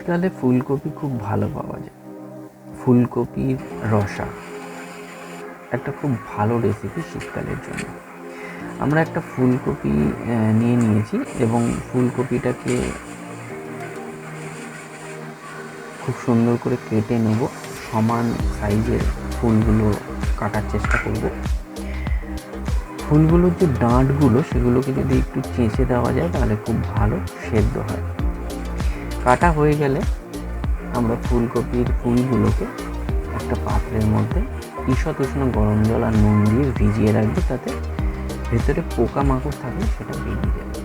শীতকালে ফুলকপি খুব ভালো পাওয়া যায়। ফুলকপির রসা একটা খুব ভালো রেসিপি শীতকালের জন্য। আমরা একটা ফুলকপি নিয়ে নিয়েছি এবং ফুলকপিটাকে খুব সুন্দর করে কেটে নেব। সমান সাইজের ফুলগুলো কাটার চেষ্টা করব। ফুলগুলোর যে ডাঁটগুলো, সেগুলোকে যদি একটু চেঁচে দেওয়া যায়, তাহলে খুব ভালো সেদ্ধ হয়। কাটা হয়ে গেলে আমরা ফুলকপির ফুলগুলোকে একটা পাত্রের মধ্যে ঈষৎ উষ্ণ গরম জল আর নুন দিয়ে ভিজিয়ে রাখব, তাতে ভেতরে পোকা মাকড় থাকলে সেটা বেরিয়ে যাবে।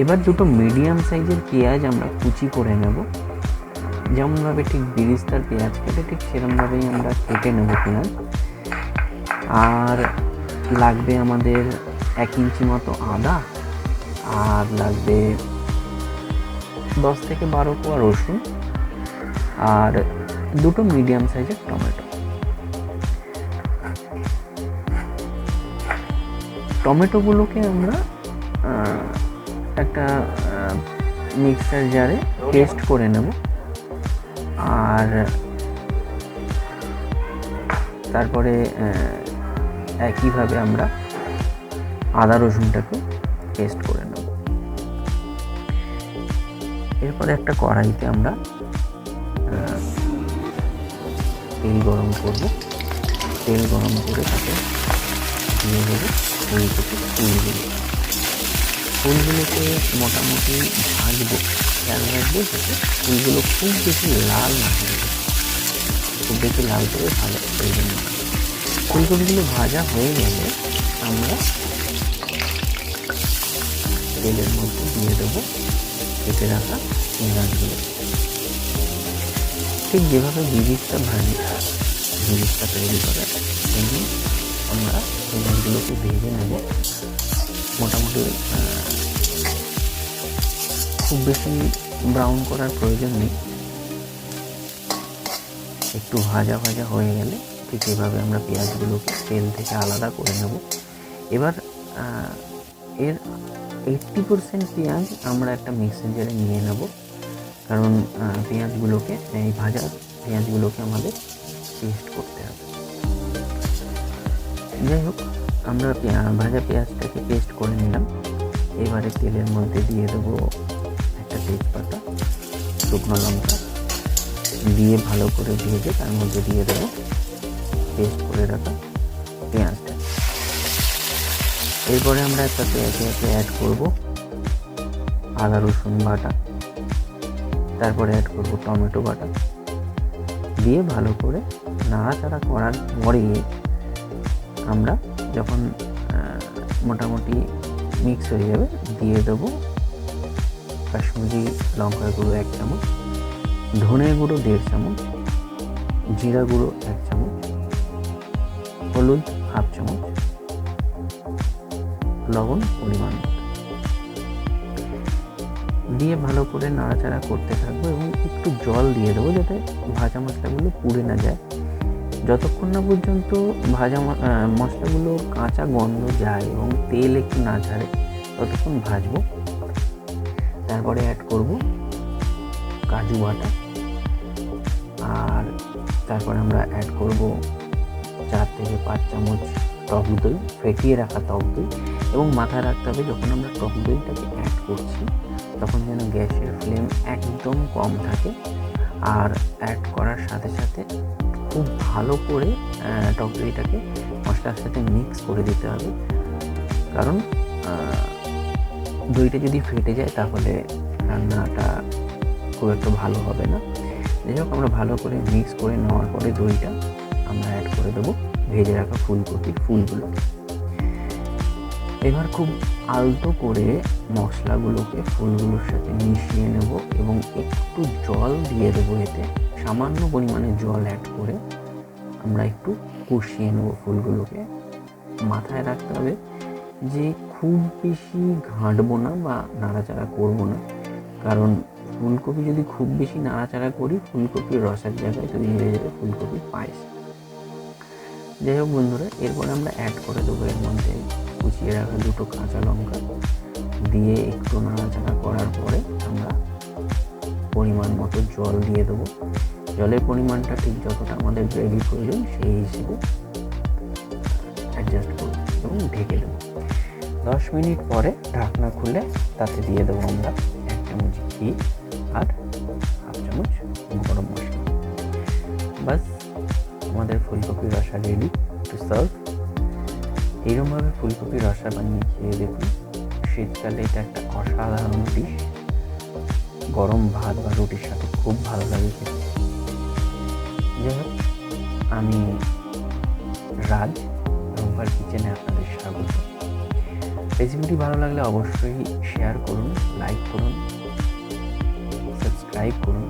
এবার দুটো মিডিয়াম সাইজের পেঁয়াজ আমরা কুচি করে নেব। যেমনভাবে ঠিক বিরিস্তার পেঁয়াজ কেটে ঠিক সেরকমভাবেই আমরা কেটে নেব পেঁয়াজ। আর লাগবে আমাদের এক ইঞ্চি মতো আদা, আর লাগবে দশ থেকে বারো কোয়া রসুন আর দুটো মিডিয়াম সাইজের টমেটো। টমেটোগুলোকে আমরা একটা মিক্সার জারে পেস্ট করে নেব। আর তারপরে একইভাবে আমরা আদা রসুনটাকে পেস্ট করে এরপরে একটা কড়াইতে আমরা তেল গরম করব। তেল গরম করে তাতে দিয়ে দেবো ফুলকপি ফুলগুলো। ফুলগুলোকে মোটামুটি ভাজবো, খেয়াল রাখব যাতে ফুলগুলো খুব বেশি লাল না হয়ে খুব বেশি লাল করে ভালো প্রয়োজন না। ফুলকপিগুলো ভাজা হয়ে গেলে আমরা তেলের মধ্যে দিয়ে দেবো কেটে রাখা পেঁয়াজগুলো ঠিক যেভাবে বিরিজটা ভাজি বিরিজটা তৈরি করে তেমনি আমরা পেঁয়াজগুলোকে ভেজে নেব মোটামুটি খুব বেশি ব্রাউন করার প্রয়োজন নেই। একটু ভাজা ভাজা হয়ে গেলে ঠিক এভাবে আমরা পেঁয়াজগুলোকে তেল থেকে আলাদা করে নেব। এবার এর এইট্টি পারসেন্ট পেঁয়াজ আমরা একটা মিক্সার জারে নিয়ে নেব। কারণ পেঁয়াজগুলোকে, এই ভাজা পেঁয়াজগুলোকে আমাদের পেস্ট করতে হবে। যাই হোক, আমরা ভাজা পেঁয়াজটাকে পেস্ট করে নিলাম। এবারে তেলের মধ্যে দিয়ে দেবো একটা তেজপাতা, শুকনো লঙ্কা। দিয়ে ভালো করে ভেজে তার মধ্যে দিয়ে দেবো পেস্ট করে রাখা এরপরে আমরা তাতে একে একে অ্যাড করব আদা, রসুন বাটা। তারপরে অ্যাড করব টমেটো বাটা। দিয়ে ভালো করে নাড়াচাড়া করার পরে আমরা যখন মোটামুটি মিক্স হয়ে যাবে, দিয়ে দেবো কাশ্মীরি লঙ্কার গুঁড়ো এক চামচ ধনে গুঁড়ো দেড় চামচ, জিরা গুঁড়ো এক চামচ, হলুদ হাফ চামচ লবণ পরিমাণ। দিয়ে ভালো করে নাড়াচাড়া করতে থাকব এবং একটু জল দিয়ে দেবো যাতে ভাজা মশলাগুলো পুড়ে না যায়। যতক্ষণ না পর্যন্ত ভাজা মশলাগুলো কাঁচা গন্ধ যায় এবং তেল একটু না ছাড়ে ততক্ষণ ভাজবো। তারপরে অ্যাড করব কাজু বাটা। আর তারপরে আমরা অ্যাড করব চার থেকে পাঁচ চামচ টক দই, ফেটিয়ে রাখা টক দই। এবং মাথায় রাখতে হবে যখন আমরা টক দইটাকে অ্যাড করছি, তখন যেন গ্যাসের ফ্লেম একদম কম থাকে। আর অ্যাড করার সাথে সাথে খুব ভালো করে টক দইটাকে মশলার সাথে মিক্স করে দিতে হবে। কারণ দইটা যদি ফেটে যায় তাহলে রান্নাটা খুব একটা ভালো হবে না। যাই হোক, আমরা ভালো করে মিক্স করে নেওয়ার পরে দইটা আমরা অ্যাড করে দেবো। ভেজে রাখা ফুলকপির ফুলগুলো। এবার খুব আলতো করে মশলাগুলোকে ফুলগুলোর সাথে মিশিয়ে নেব এবং একটু জল দিয়ে দেবো এতে। সামান্য পরিমাণে জল অ্যাড করে আমরা একটু কষিয়ে নেব ফুলগুলোকে। মাথায় রাখতে হবে যে খুব বেশি ঘাঁটবো না বা নাড়াচাড়া করব না। কারণ ফুলকপি যদি খুব বেশি নাড়াচাড়া করি, ফুলকপির রসের জায়গায় তৈরি হয়ে যাবে, ফুলকপির পায়েস। যাই হোক বন্ধুরা, এরপরে আমরা অ্যাড করে দেবো এর মধ্যে কুচিয়ে রাখা দুটো কাঁচা লঙ্কা দিয়ে একটু নাড়াচাড়া করার পরে আমরা পরিমাণ মতো জল দিয়ে দেবো। জলের পরিমাণটা ঠিক যতটা আমাদের গ্রেভি প্রয়োজন সেই হিসেবে অ্যাডজাস্ট করব এবং ঢেকে দেবো। দশ মিনিট পরে ঢাকনা খুলে তাতে দিয়ে দেবো আমরা এক চামচ ঘি আর হাফ চামচ গরম মশলা। বাস আমাদের ফুলকপির রসা রেডি টু সার্ভ এইরকমভাবে ফুলকপির রসা বানিয়ে খেয়ে দেখুন। শীতকালে এটা একটা অসাধারণ ডিশ গরম ভাত বা রুটির সাথে খুব ভালো লাগে খেতে। যাই আমি রাজ রোববার কিচেনে আপনাদের স্বাগত। রেসিপিটি ভালো লাগলে অবশ্যই শেয়ার করুন লাইক করুন সাবস্ক্রাইব করুন।